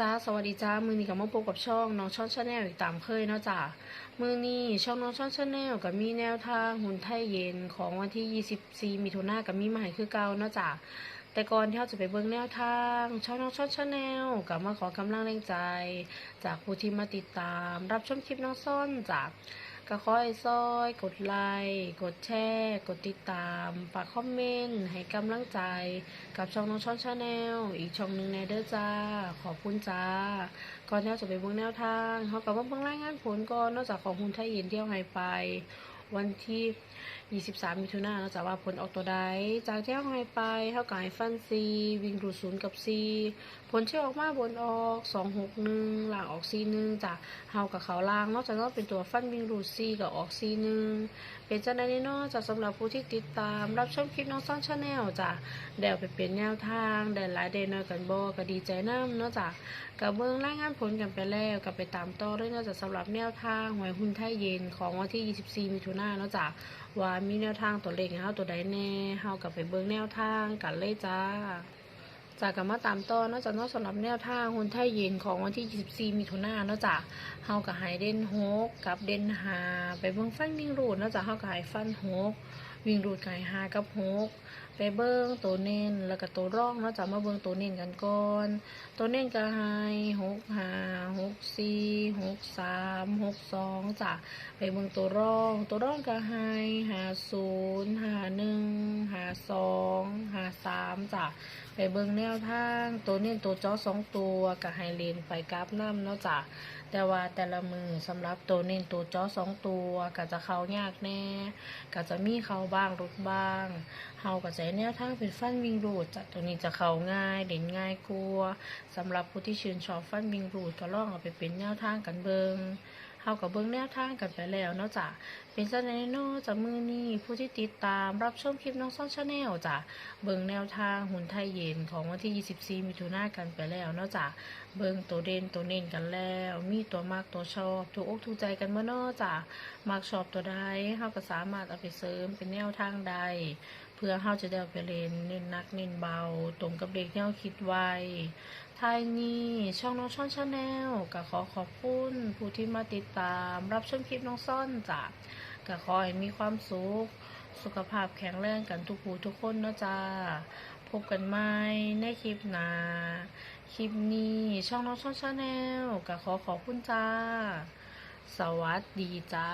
จ้าสวัสดีจ้ามือนี้กับมาพบกับช่องน้องช่อนชาแนลอีกตามเคยเนาะจ้ามือนี้ช่องน้องช่อนชาแนลกับมีแนวทางหุ่นไทยเย็นของวันที่ 24มิถุนายนกับมีมาให้คือเก่าเนาะจ้าแต่ก่อนที่เราจะไปเบิ้งแนวทางช่องน้องช่อนชาแนลกับมาขอกำลังแรงใจ จากผู้ที่มาติดตาม รับชมคลิปน้องซ่อนจาก ก็ขอยซอย กดไลค์กดแชร์กดติดตามฝากคอมเมนต์ให้กำลังใจ กับช่องน้องช่อนชาแนลอีกช่องหนึ่งในเด้อจ้า ขอบคุณจ้า ก่อนที่จะไปเบิ่งแนวทางเขากับว่าเบิ่งรายงานผลก่อนนอกจากของคุณไทยเย็นเที่เอาให้ไป วันที่ 23 มิถุนายนเราจะว่าผลออกตัวใดจากที่เอาให้ไปเขากับให้ฟันซีวิ่งรูดศูนย์กับซีผลที่ออกมาบนออก 261หลังออกซีหนึ่งจากเฮากับเขาล่างนอกจากนั้นเป็นตัวฟันวิ่งรูดซีกับออกซีหนึ่งเป็นจังไดแน่เนอกจากสำหรับผู้ที่ติดตามรับชมคลิปน้องซ่อนชาแนลจ้ะเดี๋ยวไปเปลี่ยนแนวทางเดินหลายเดนนอยกันบ่ก็ดีใจน้ำนาะจ้ะกับเบิ่งรายงานผลกันไปแล้วกับไปตามต่อด้วยนาะจ้ะสำหรับแนวทางหวยหุ้นไทยเย็นของวันที่ 24 มิถุนายนเนาะจ้ะว่ามีแนวทางตัวเลขเฮาตัวใดแน่เฮากับไปเบิ่งแนวทางกันเลยจ้าจากกันมาตามต่อนาะจ้ะเนาะสำหรับแนวทางหุ้นไทยเย็นของวันที่ 24มิถุนายนเนาะจ้ะเฮากับหายเด่นหกกับเด่นหาไปเบิ่งฟันวิ่งรูดเนาะจ้ะเฮากับหายฟันหกวิ่งรูดกับหายหากับหกไปเบิ้งตัวเน้นแล้วก็ตัวร่องเนาะจะมาเบิ้งตัวเน้นกันก่อน ตัวเน้นก็ให้หกหาหกสี่ หกสามหกสองจ้ะไปเบิ้งตัวร่อง ตัวร่องก็ให้หาศูนย์หาหนึ่งหาสองหาสามจ้ะไปเบิ้งแนวทาง ตัวเน้ตัวจ้อสองตัวก็ให้เลนไปกราฟน้ำเนาะจ้ะแต่ว่าแต่ละมือสำหรับตัวเน้นตัวจ้อสองตัวก็จะเข้ายากแน่ก็จะมีเข้าบ้างรุดบ้างเฮาก็จะแนวทางเป็นฟันวิงรูดจ้ะตัวนี้จะเข้าง่ายเด่นง่ายกลัวาสำหรับผู้ที่ชื่นชอบฟันวิงรูดก็ลองเอาไปเป็นแนวทางกันเบิงเฮากับเบิงแนวทางกันไปแล้วเนาะจ้ะเป็นจังไดเนาะจากมือนี้ผู้ที่ติดตามรับชมคลิปน้องซ่อนชาแนลจ้ะเบิงแนวทางหุ่นไทยเย็นของวันที่ 24 มิถุนายนกันไปแล้วเนาะจ้ะเบิงตัวเด่นตัวเน้นกันแล้ว มีตัวมากตัวชอบถูกอกถูกใจกันเมื่อเนาะจ้ะมักชอบตัวใดเฮาก็สามารถเอาไปเสริมเป็นแนวทางใด เพื่อเขาจะได้เอาไปเล่นเน้นหนักเน้นเบา ตรงกับเด็กที่เขาคิดไว้ท้ายนี้ช่องน้องช่อนชาแนลก็ขอขอบคุณผู้ที่มาติดตาม รับชมคลิปน้องซ่อนจ้ะก็ขอให้มีความสุข สุขภาพแข็งแรงกันทุกผู้ทุกคนนะจ้าพบกันใหม่ในคลิปหน้าคลิปนี้ช่องน้องช่อนชาแนลก็ขอขอบคุณจ้า สวัสดีจ้า